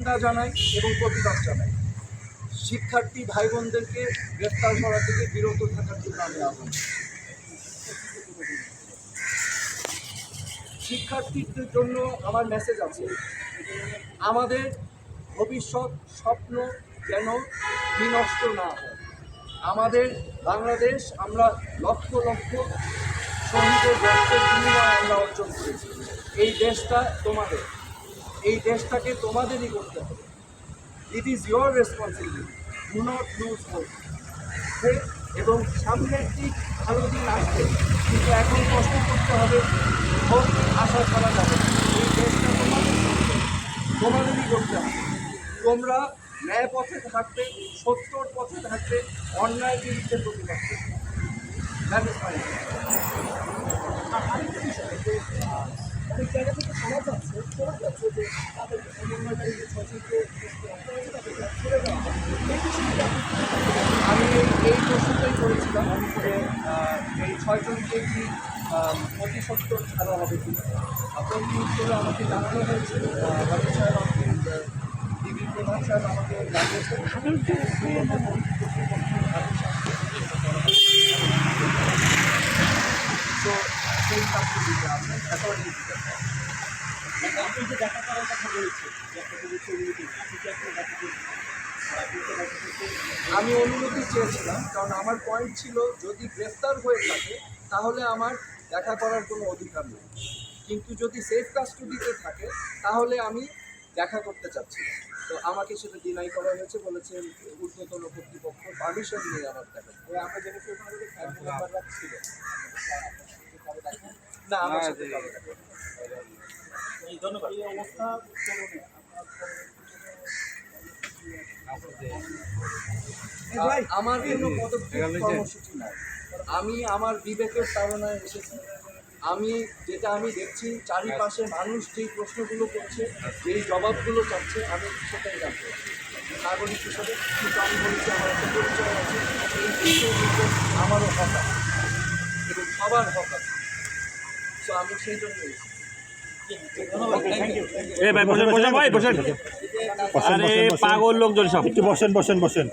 জানাই এবং প্রতিবাদ জানাই শিক্ষার্থী ভাই বোনদেরকে গ্রেফতার করা থেকে বিরত থাকার জন্য আমি আহ্বান শিক্ষার্থীদের জন্য আমার মেসেজ আছে। আমাদের ভবিষ্যৎ স্বপ্ন যেন বিনষ্ট না হয়। আমাদের বাংলাদেশ আমরা লক্ষ লক্ষ শহীদের রক্তের বিনিময়ে আমরা অর্জন করেছি। এই দেশটা তোমাদের। এই দেশটাকে তোমাদেরই করতে হবে। It is your responsibility do not lose hope এবং সামনে একটি ভালো দিন আসবে। কিন্তু এখন কষ্ট করতে হবে। হোপ আশা করা যাবে। এই দেশটা তোমাদের তোমাদেরই করতে হবে। তোমরা ন্যায় পথে থাকবে, সত্যর পথে থাকবে অন্যায় বিরুদ্ধে That is my আরেকটা বিষয় যে আহ, অনেক জায়গা থেকে শোনা যাচ্ছে শোনা যাচ্ছে যে তাদের সমন্বয়কারী যে ছয়জনকে গ্রেফতার করা হয়েছে তাদেরকে ছেড়ে দেওয়া হবে এই বিষয়টা আপনি কি মনে করেন? আমি এই- প্রশ্নটাই করেছিলাম যে এই ছয়জনকে কি অতি সত্তর ছাড়া হবে কি? প্রতি উত্তরে আমাকে জানানো হয়েছে? বাবু সাহেব আমাকে ডিবি প্রধান সাহেব আমাকে জানিয়েছেন। তো সেই কাজগুলিতে আছেন অ্যাকর্ডিং টু মানে আপনি দেখা আমি অনুমতি চেয়েছিলাম, কারণ আমার পয়েন্ট ছিল, যদি গ্রেফতার হয়ে থাকে, তাহলে আমার দেখা করার কোনো অধিকার নেই। কিন্তু যদি সেফ কাস্টডিতে থাকে, তাহলে আমি দেখা করতে চাচ্ছি তো আমাকে সেটা ডিনাই করা হয়েছে, বলেছেন ঊর্ধ্বতন কর্তৃপক্ষ পারমিশন নিয়ে আমার দেখা। আমরা ফ্যামিলি ছিল না আমার সাথে কারও দেখা নেই। এই ধন্যবাদ। এই অবস্থা আমার কোনো পদক্ষেপ কর্মসূচি নাই। আমি আমার বিবেকের তাড়নায় এসেছি। আমি যেটা আমি দেখছি চারিপাশে মানুষ যেই প্রশ্নগুলো করছে যেই জবাবগুলো চাচ্ছে আমি সেটাই জানতে। নাগরিক হিসেবে কিন্তু আমি বলেছি আমার একটা পরিচয় আছে এই আমারও হক আছে এবং সবার হক আছে তো আমি সেই জন্য এ ভাই বসেন বসেন ভাই বসেন। আরে পাগল লোকজন সব। বসেন বসেন বসেন।